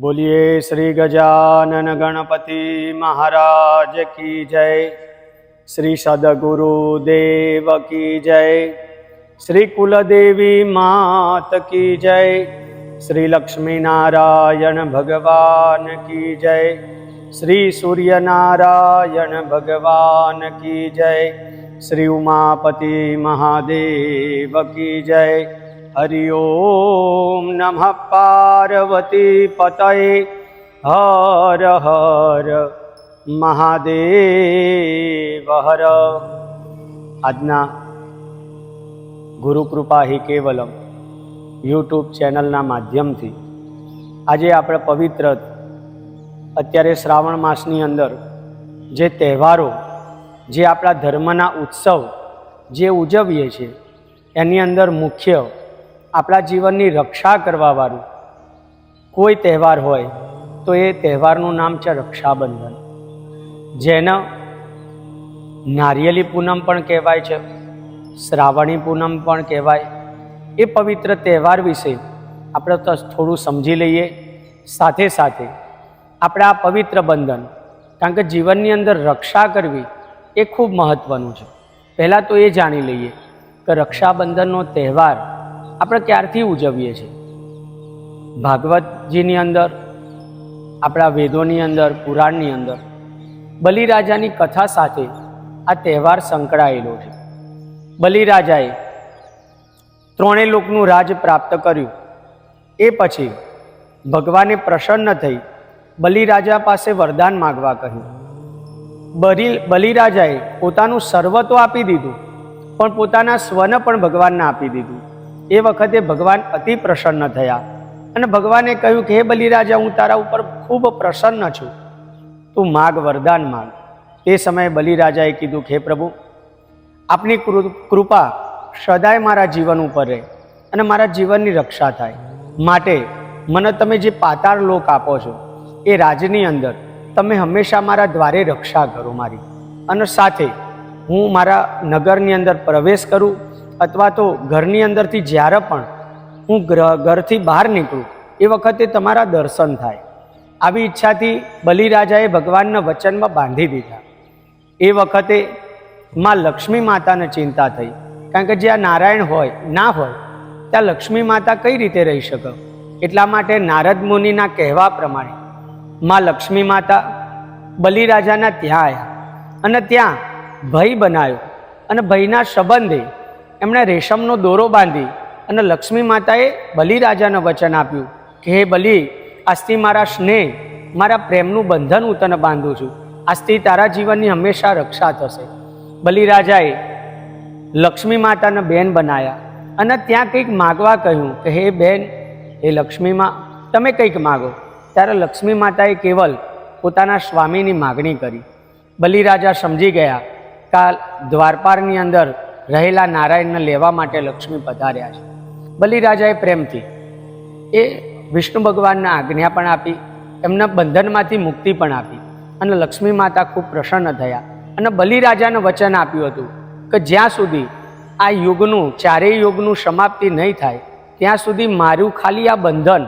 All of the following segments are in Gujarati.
બોલીએ શ્રી ગજાનન ગણપતિ મહારાજ કી જય. શ્રી સદગુરુ દેવ કી જય. શ્રી કુલદેવી માત કી જય. શ્રી લક્ષ્મીનારાયણ ભગવાન કી જય. શ્રી સૂર્યનારાયણ ભગવાન કી જય. શ્રી ઉમાપતિ મહાદેવ કી જય. હરિ ઓમ નમઃ પાર્વતી પતય. હર હર મહાદેવ હર. આજના ગુરુકૃપા હિ કેવલમ યુટ્યુબ ચેનલના માધ્યમથી આજે આપણે પવિત્ર અત્યારે શ્રાવણ માસની અંદર જે તહેવારો, જે આપણા ધર્મના ઉત્સવ જે ઉજવીએ છીએ, એની અંદર મુખ્ય આપણા જીવનની રક્ષા કરવાવાળું કોઈ તહેવાર હોય તો એ તહેવારનું નામ છે રક્ષાબંધન. જેને નારિયેલી પૂનમ પણ કહેવાય છે, શ્રાવણી પૂનમ પણ કહેવાય. એ પવિત્ર તહેવાર વિશે આપણે તો થોડું સમજી લઈએ. સાથે સાથે આપણે આ પવિત્ર બંધન, કારણ કે જીવનની અંદર રક્ષા કરવી એ ખૂબ મહત્ત્વનું છે. પહેલાં તો એ જાણી લઈએ કે રક્ષાબંધનનો તહેવાર આપણે ક્યારથી ઉજવીએ છીએ? ભાગવતજીની અંદર, આપણા વેદોની અંદર, પુરાણની અંદર, બલિરાજાની કથા સાથે આ તહેવાર સંકળાયેલો છે. બલિરાજાએ ત્રણેય લોકનું રાજ પ્રાપ્ત કર્યું. એ પછી ભગવાને પ્રસન્ન થઈ બલિરાજા પાસે વરદાન માગવા કહ્યું. બલિ બલિરાજાએ પોતાનું સર્વ તો આપી દીધું, પણ પોતાના સ્વને પણ ભગવાનને આપી દીધું. એ વખતે ભગવાન અતિ પ્રસન્ન થયા. અને ભગવાને કહ્યું કે, હે બલિરાજા, હું તારા ઉપર ખૂબ પ્રસન્ન છું. તું માગ, વરદાન માગ. એ સમયે બલિરાજાએ કીધું કે, હે પ્રભુ, આપની કૃપા સદાય મારા જીવન ઉપર રહે અને મારા જીવનની રક્ષા થાય. માટે મને તમે જે પાતાળ લોક આપો છો, એ રાજની અંદર તમે હંમેશા મારા દ્વારે રક્ષા કરો મારી. અને સાથે હું મારા નગરની અંદર પ્રવેશ કરું અથવા તો ઘરની અંદરથી જ્યારે પણ હું ઘરથી બહાર નીકળું, એ વખતે તમારા દર્શન થાય. આવી ઈચ્છાથી બલિરાજાએ ભગવાનના વચનમાં બાંધી દીધા. એ વખતે માં લક્ષ્મી માતાને ચિંતા થઈ, કારણ કે જ્યાં નારાયણ હોય, ના હોય, ત્યાં લક્ષ્મી માતા કઈ રીતે રહી શકે? એટલા માટે નારદ મુનિના કહેવા પ્રમાણે માં લક્ષ્મી માતા બલિરાજાના ત્યાં આવ્યા અને ત્યાં ભય બનાવ્યો અને ભયના સંબંધે એમણે રેશમનો દોરો બાંધી અને લક્ષ્મી માતાએ બલિરાજાને વચન આપ્યું કે, હે બલિ આજથી મારા સ્નેહ, મારા પ્રેમનું બંધન હું તને બાંધું છું. આજથી તારા જીવનની હંમેશા રક્ષા થશે. બલિરાજાએ લક્ષ્મી માતાને બેન બનાવ્યા અને ત્યાં કંઈક માગવા કહ્યું કે, હે બેન, હે લક્ષ્મીમાં તમે કંઈક માગો. ત્યારે લક્ષ્મી માતાએ કેવલ પોતાના સ્વામીની માગણી કરી. બલિરાજા સમજી ગયા કાલ દ્વારપારની અંદર રહેલા નારાયણને લેવા માટે લક્ષ્મી પધાર્યા છે. બલિરાજાએ પ્રેમથી એ વિષ્ણુ ભગવાનને આજ્ઞા પણ આપી, એમના બંધનમાંથી મુક્તિ પણ આપી અને લક્ષ્મી માતા ખૂબ પ્રસન્ન થયા અને બલિરાજાને વચન આપ્યું હતું કે જ્યાં સુધી આ યુગનું, ચારેય યુગનું સમાપ્તિ નહીં થાય, ત્યાં સુધી મારું ખાલી આ બંધન,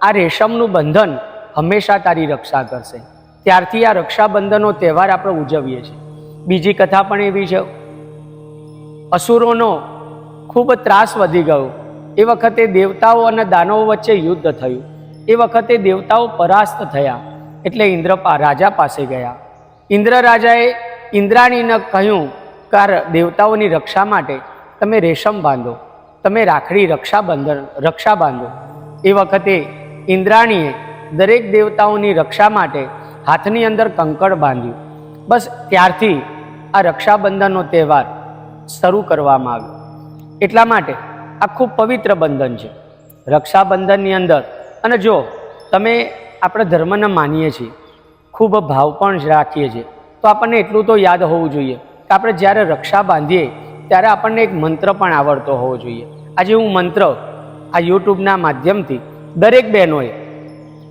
આ રેશમનું બંધન હંમેશા તારી રક્ષા કરશે. ત્યારથી આ રક્ષાબંધનનો તહેવાર આપણે ઉજવીએ છીએ. બીજી કથા પણ એવી છે અસુરોનો ખૂબ ત્રાસ વધી ગયો. એ વખતે દેવતાઓ અને દાનવો વચ્ચે યુદ્ધ થયું. એ વખતે દેવતાઓ પરાસ્ત થયા. એટલે ઇન્દ્ર રાજા પાસે ગયા. ઇન્દ્ર રાજાએ ઇન્દ્રાણીને કહ્યું કે દેવતાઓની રક્ષા માટે તમે રેશમ બાંધો. તમે રાખડી રક્ષાબંધન રક્ષા બાંધો. એ વખતે ઇન્દ્રાણીએ દરેક દેવતાઓની રક્ષા માટે હાથની અંદર કંકડ બાંધ્યું. બસ ત્યારથી આ રક્ષાબંધનનો તહેવાર શરૂ કરવામાં આવ્યું. એટલા માટે આ ખૂબ પવિત્ર બંધન છે. રક્ષાબંધનની અંદર અને જો તમે આપણે ધર્મને માનીએ છીએ, ખૂબ ભાવ પણ રાખીએ છીએ, તો આપણને એટલું તો યાદ હોવું જોઈએ કે આપણે જ્યારે રક્ષા બાંધીએ ત્યારે આપણને એક મંત્ર પણ આવડતો હોવો જોઈએ. આજે હું મંત્ર આ યુટ્યુબના માધ્યમથી દરેક બહેનોએ,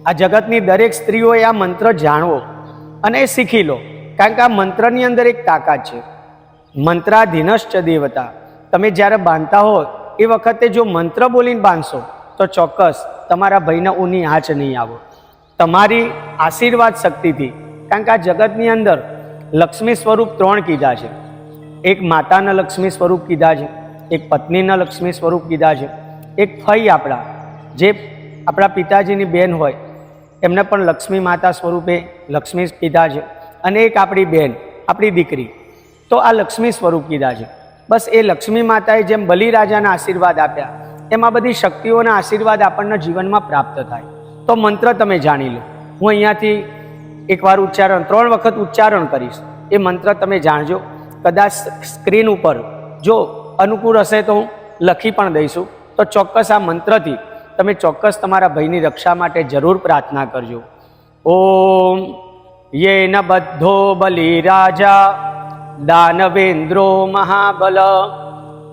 આ જગતની દરેક સ્ત્રીઓએ આ મંત્ર જાણવો અને એ શીખી લો. કારણ કે આ મંત્રની અંદર એક તાકાત છે. મંત્રાધીનશ્ચ દેવતા. તમે જ્યારે બાંધતા હો, એ વખતે જો મંત્ર બોલીને બાંધશો, તો ચોક્કસ તમારા ભાઈને ઊની આંચ નહીં આવો. તમારી આશીર્વાદ શક્તિથી, કારણ કે આ જગતની અંદર લક્ષ્મી સ્વરૂપ ત્રણ કીધા છે. એક માતાના લક્ષ્મી સ્વરૂપ કીધા છે, એક પત્નીના લક્ષ્મી સ્વરૂપ કીધા છે. એક ફઈ આપણા, જે આપણા પિતાજીની બેન હોય, એમને પણ લક્ષ્મી માતા સ્વરૂપે લક્ષ્મી કીધા છે. અને એક આપણી બેન, આપણી દીકરી. તો આ લક્ષ્મી સ્વરૂપ કીધા છે. બસ એ લક્ષ્મી માતાએ જેમ બલિરાજાના આશીર્વાદ આપ્યા, એમાં બધી શક્તિઓના આશીર્વાદ આપણને જીવનમાં પ્રાપ્ત થાય. તો મંત્ર તમે જાણી લો. હું અહીંયાથી એકવાર ઉચ્ચારણ, ત્રણ વખત ઉચ્ચારણ કરીશ. એ મંત્ર તમે જાણજો. કદાચ સ્ક્રીન ઉપર જો અનુકૂળ હશે તો હું લખી પણ દઈશું. તો ચોક્કસ આ મંત્રથી તમે ચોક્કસ તમારા ભયની રક્ષા માટે જરૂર પ્રાર્થના કરજો. ઓમ યે ન બધો બધ્ધો બલિરાજા દાનવેન્દ્રો મહાબલ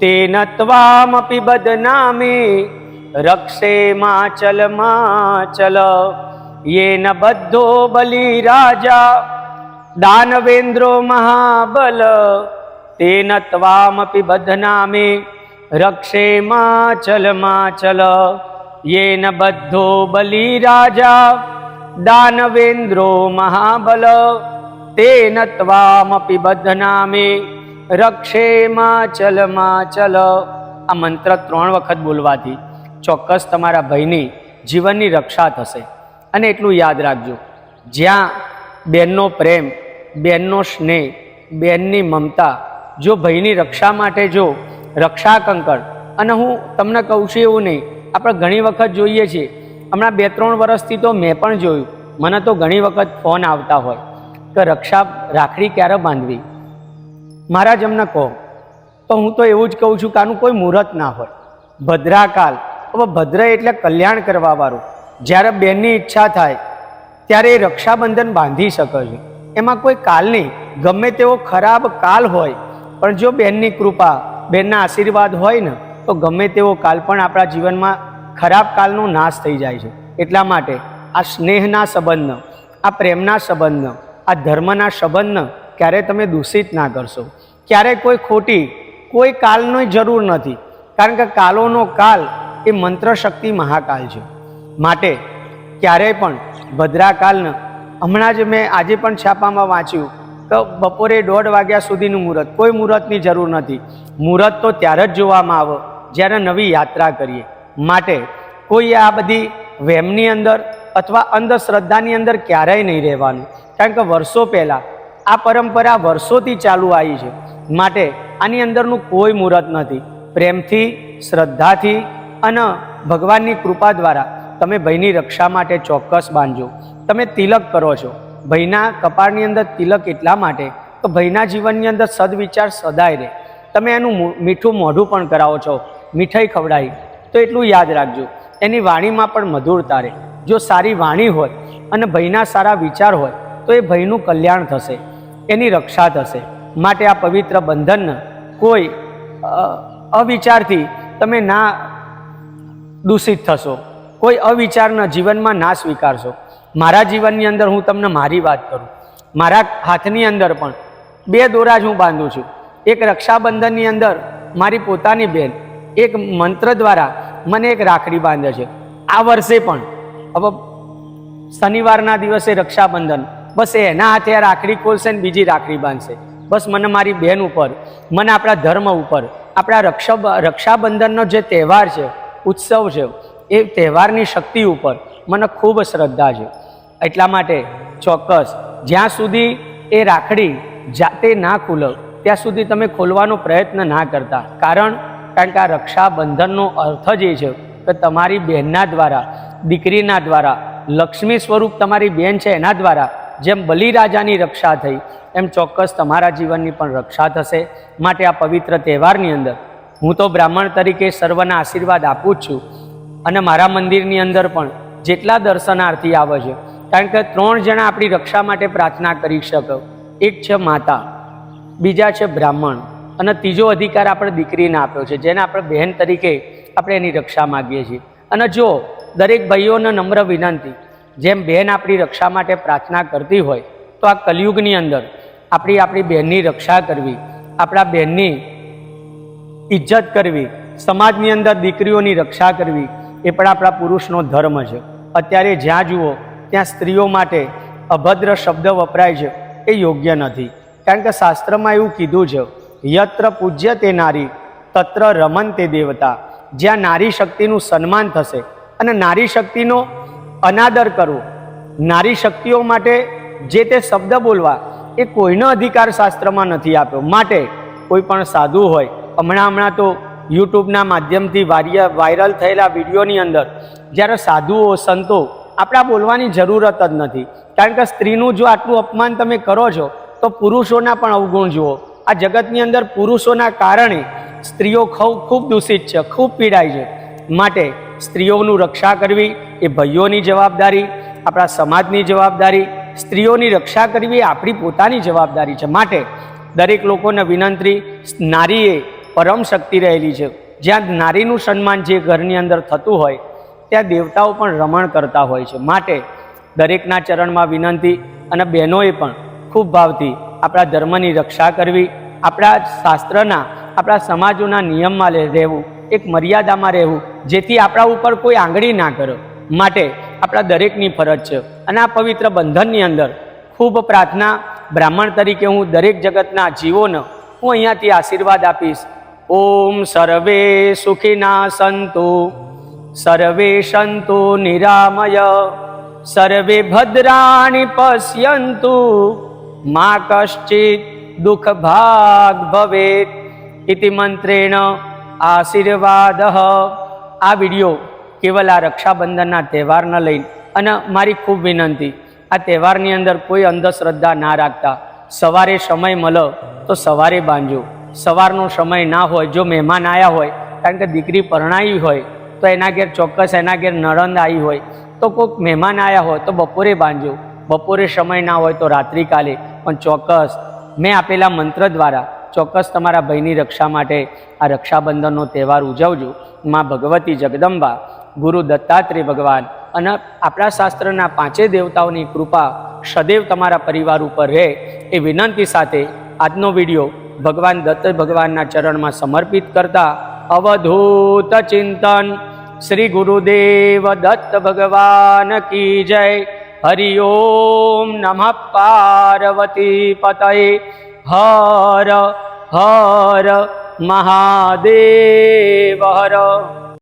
તેન ત્વામપી બદનામે રક્ષે માચલ માચલ યેન બધો બલી રાજા દાનવેન્દ્રો મહાબલ તેન ત્વામપી બદનામે રક્ષે માચલ માચલ યેન બધો બલી રાજા દાનવેન્દ્રો મહાબલ તેન ત્વામપી બદનામે. રક્ષે માચલ માચલ. આ મંત્ર ત્રણ વખત બોલવાથી ચોક્કસ તમારા ભાઈની જીવનની રક્ષા થશે. અને એટલું યાદ રાખજો, જ્યાં બેનનો પ્રેમ, બેનનો સ્નેહ, બેનની મમતા, જો ભાઈની રક્ષા માટે જો રક્ષા કંકણ અને હું તમને કહું છું એવું નહીં, આપણે ઘણી વખત જોઈએ છીએ. હમણાં બે ત્રણ વર્ષથી તો મેં પણ જોયું, મને તો ઘણી વખત ફોન આવતા હોય. કે રક્ષા રાખડી ક્યારે બાંધવી? મારા એમને કહો, તો હું તો એવું જ કહું છું કે આનું કોઈ મુહૂર્ત ના હોય. ભદ્રાકાલ. હવે ભદ્ર એટલે કલ્યાણ કરવાવાળું. જ્યારે બેનની ઈચ્છા થાય, ત્યારે એ રક્ષાબંધન બાંધી શકે છે. એમાં કોઈ કાલ નહીં. ગમે તેવો ખરાબ કાલ હોય, પણ જો બેનની કૃપા, બેનના આશીર્વાદ હોય ને, તો ગમે તેવો કાલ પણ આપણા જીવનમાં ખરાબ કાલનો નાશ થઈ જાય છે. એટલા માટે આ સ્નેહના સંબંધ, આ પ્રેમના સંબંધ આ ધર્મના સંબંધ ક્યારે તમે દૂષિત ના કરશો. ક્યારે કોઈ ખોટી, કોઈ કાલની જરૂર નથી. કારણ કે કાલોનો કાલ એ મંત્ર શક્તિ મહાકાલ છે. માટે ક્યારેય પણ ભદ્રાકાલને, હમણાં જ મેં આજે પણ છાપામાં વાંચ્યું કે બપોરે દોઢ વાગ્યા સુધીનું મુહૂર્ત, કોઈ મુહૂર્તની જરૂર નથી. મુહૂર્ત તો ત્યારે જ જોવામાં આવે, જ્યારે નવી યાત્રા કરીએ. માટે કોઈ આ બધી વહેમની અંદર અથવા અંધશ્રદ્ધાની અંદર ક્યારેય નહીં રહેવાનું. કારણ કે વર્ષો પહેલાં આ પરંપરા વર્ષોથી ચાલુ આવી છે. માટે આની અંદરનું કોઈ મુહૂર્ત નથી. પ્રેમથી, શ્રદ્ધાથી અને ભગવાનની કૃપા દ્વારા તમે ભયની રક્ષા માટે ચોક્કસ બાંધજો. તમે તિલક કરો છો. ભયના કપાળની અંદર તિલક એટલા માટે તો ભયના જીવનની અંદર સદવિચાર સદાય રહે. તમે એનું મીઠું મોઢું પણ કરાવો છો. મીઠાઈ ખવડાવી. તો એટલું યાદ રાખજો. એની વાણીમાં પણ મધુરતા રહે. જો સારી વાણી હોય અને ભયના સારા વિચાર હોય તો એ ભયનું કલ્યાણ થશે, એની રક્ષા થશે. માટે આ પવિત્ર બંધનને કોઈ અવિચારથી તમે ના દૂષિત થશો. કોઈ અવિચારના જીવનમાં ના સ્વીકારશો. મારા જીવનની અંદર હું તમને મારી વાત કરું. મારા હાથની અંદર પણ બે દોરા જ હું બાંધું છું. એક રક્ષાબંધનની અંદર મારી પોતાની બેન, એક મંત્ર દ્વારા મને એક રાખડી બાંધે છે. આ વર્ષે પણ, હવે શનિવારના દિવસે રક્ષાબંધન બસ એના હાથે રાખડી ખોલશે ને બીજી રાખડી બાંધશે. બસ મને મારી બેન ઉપર, મને આપણા ધર્મ ઉપર, આપણા રક્ષા રક્ષાબંધનનો જે તહેવાર છે, ઉત્સવ છે, એ તહેવારની શક્તિ ઉપર મને ખૂબ શ્રદ્ધા છે. એટલા માટે ચોક્કસ, જ્યાં સુધી એ રાખડી જાતે ના ખુલે, ત્યાં સુધી તમે ખોલવાનો પ્રયત્ન ના કરતા. કારણ કારણ કે આ રક્ષાબંધનનો અર્થ જ એ છે કે તમારી બહેનના દ્વારા, દીકરીના દ્વારા, લક્ષ્મી સ્વરૂપ તમારી બેન છે એના દ્વારા જેમ બલિરાજાની રક્ષા થઈ, એમ ચોક્કસ તમારા જીવનની પણ રક્ષા થશે. માટે આ પવિત્ર તહેવારની અંદર હું તો બ્રાહ્મણ તરીકે સર્વના આશીર્વાદ આપું જ છું. અને મારા મંદિરની અંદર પણ જેટલા દર્શનાર્થી આવે છે, કારણ કે ત્રણ જણા આપણી રક્ષા માટે પ્રાર્થના કરી શકો. એક છે માતા, બીજા છે બ્રાહ્મણ, અને ત્રીજો અધિકાર આપણે દીકરીને આપ્યો છે, જેને આપણે બહેન તરીકે આપણે એની રક્ષા માગીએ છીએ. અને જો દરેક ભાઈઓને નમ્ર વિનંતી જેમ બહેન આપણી રક્ષા માટે પ્રાર્થના કરતી હોય, તો આ કલયુગની અંદર આપણી આપણી બહેનની રક્ષા કરવી, આપણા બહેનની ઇજ્જત કરવી, સમાજની અંદર દીકરીઓની રક્ષા કરવી, એ પણ આપણા પુરુષનો ધર્મ છે. અત્યારે જ્યાં જુઓ, ત્યાં સ્ત્રીઓ માટે અભદ્ર શબ્દ વપરાય છે, એ યોગ્ય નથી. કારણ કે શાસ્ત્રમાં એવું કીધું છે, યત્ર પૂજ્ય તે નારી, તત્ર રમન તે દેવતા. જ્યાં નારી શક્તિનું સન્માન થશે અને નારી શક્તિનો અનાદર કરવો. નારી શક્તિઓ માટે જે તે શબ્દ બોલવા એ કોઈનો અધિકાર શાસ્ત્રમાં નથી આપ્યો. માટે કોઈ પણ સાધુ હોય, હમણાં હમણાં તો યુટ્યુબના માધ્યમથી વાયરલ થયેલા વિડીયોની અંદર જ્યારે સાધુઓ, સંતો આપણા બોલવાની જરૂરત જ નથી. કારણ કે સ્ત્રીનું જો આટલું અપમાન તમે કરો છો, તો પુરુષોના પણ અવગુણ જુઓ. આ જગતની અંદર પુરુષોના કારણે સ્ત્રીઓ ખૂબ દૂષિત છે, ખૂબ પીડાય છે. માટે સ્ત્રીઓનું રક્ષા કરવી એ ભાઈઓની જવાબદારી, આપણા સમાજની જવાબદારી, સ્ત્રીઓની રક્ષા કરવી એ આપણી પોતાની જવાબદારી છે. માટે દરેક લોકોને વિનંતી, નારીએ પરમ શક્તિ રહેલી છે. જ્યાં નારીનું સન્માન જે ઘરની અંદર થતું હોય, ત્યાં દેવતાઓ પણ રમણ કરતા હોય છે. માટે દરેકના ચરણમાં વિનંતી અને બહેનોએ પણ ખૂબ ભાવથી આપણા ધર્મની રક્ષા કરવી, આપણા શાસ્ત્રના, આપણા સમાજોના નિયમમાં રહેવું, એક મર્યાદામાં રહેવું, જેથી આપણા ઉપર કોઈ આંગળી ના કરે. માટે આપણા દરેકની ફરજ છે. અને આ પવિત્ર બંધનની અંદર ખૂબ પ્રાર્થના બ્રાહ્મણ તરીકે હું દરેક જગતના જીવોને હું અહીંયાથી આશીર્વાદ આપીશ. ઓમ સર્વે સુખીના સંતુ, સર્વે સંતુ નિરામય, સર્વે ભદ્રાણી પશ્યંતુ, મા કશ્ચિત દુઃખ ભાગ ભવેત. ઇતિ મંત્રેણ આશીર્વાદ. આ વીડિયો કેવલ આ રક્ષાબંધનના તહેવારને લઈને. અને મારી ખૂબ વિનંતી, આ તહેવારની અંદર કોઈ અંધશ્રદ્ધા ના રાખતા. સવારે સમય મળો તો સવારે બાંધજો. સવારનો સમય ના હોય, જો મહેમાન આવ્યા હોય, કારણ કે દીકરી પરણાવી હોય, તો એના ઘેર ચોક્કસ એના ઘેર નણંદ આવી હોય, તો કોઈક મહેમાન આવ્યા હોય, તો બપોરે બાંધજો. બપોરે સમય ના હોય તો રાત્રિકાલે પણ ચોક્કસ, મેં આપેલા મંત્ર દ્વારા ચોક્કસ તમારા ભાઈની રક્ષા માટે આ રક્ષાબંધનનો તહેવાર ઉજવજો. માં ભગવતી જગદંબા ગુરુ દત્તાત્રેય ભગવાન. અને આપણા શાસ્ત્રના પાંચે દેવતાઓની કૃપા સદૈવ તમારા પરિવાર ઉપર રહે એ વિનંતી સાથે આજનો વીડિયો ભગવાન દત્ત ભગવાનના ચરણમાં સમર્પિત કરતા અવધૂત ચિંતન શ્રી ગુરુદેવ દત્ત ભગવાન કી જય. હરિ ઓમ નમઃ પાર્વતી પતય. હર હર મહાદેવ હર.